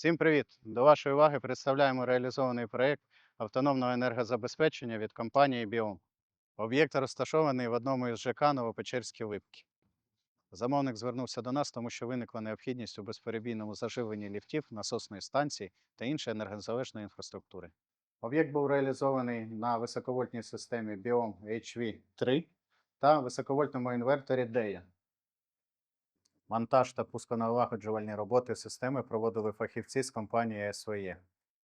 Всім привіт! До вашої уваги представляємо реалізований проєкт автономного енергозабезпечення від компанії Біом. Об'єкт розташований в одному із ЖК Новопечерські Липки. Замовник звернувся до нас, тому що виникла необхідність у безперебійному заживленні ліфтів, насосної станції та іншої енергозалежної інфраструктури. Об'єкт був реалізований на високовольтній системі Biom HV3 та високовольтному інверторі DEA. Монтаж та пусконалагоджувальні роботи системи проводили фахівці з компанії SVE.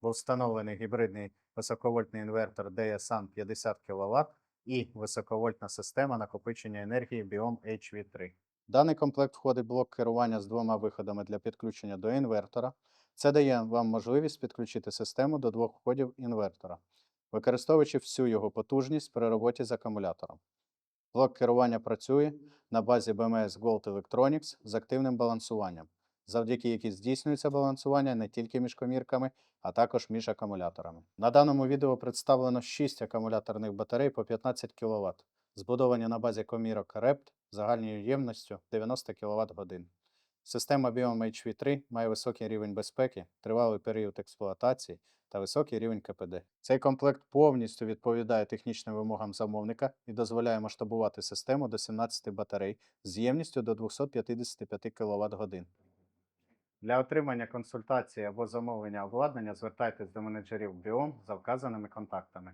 Був встановлений гібридний високовольтний інвертор DSAN 50 кВт і високовольтна система накопичення енергії Biom HV3. Даний комплект входить блок керування з двома виходами для підключення до інвертора. Це дає вам можливість підключити систему до двох входів інвертора, використовуючи всю його потужність при роботі з акумулятором. Блок керування працює на базі BMS Gold Electronics з активним балансуванням, завдяки якій здійснюється балансування не тільки між комірками, а також між акумуляторами. На даному відео представлено 6 акумуляторних батарей по 15 кВт, збудовані на базі комірок REPT загальною ємністю 90 кВт. Система Biom HV3 має високий рівень безпеки, тривалий період експлуатації та високий рівень КПД. Цей комплект повністю відповідає технічним вимогам замовника і дозволяє масштабувати систему до 17 батарей з ємністю до 255 кВт годин. Для отримання консультації або замовлення обладнання звертайтесь до менеджерів Біом за вказаними контактами.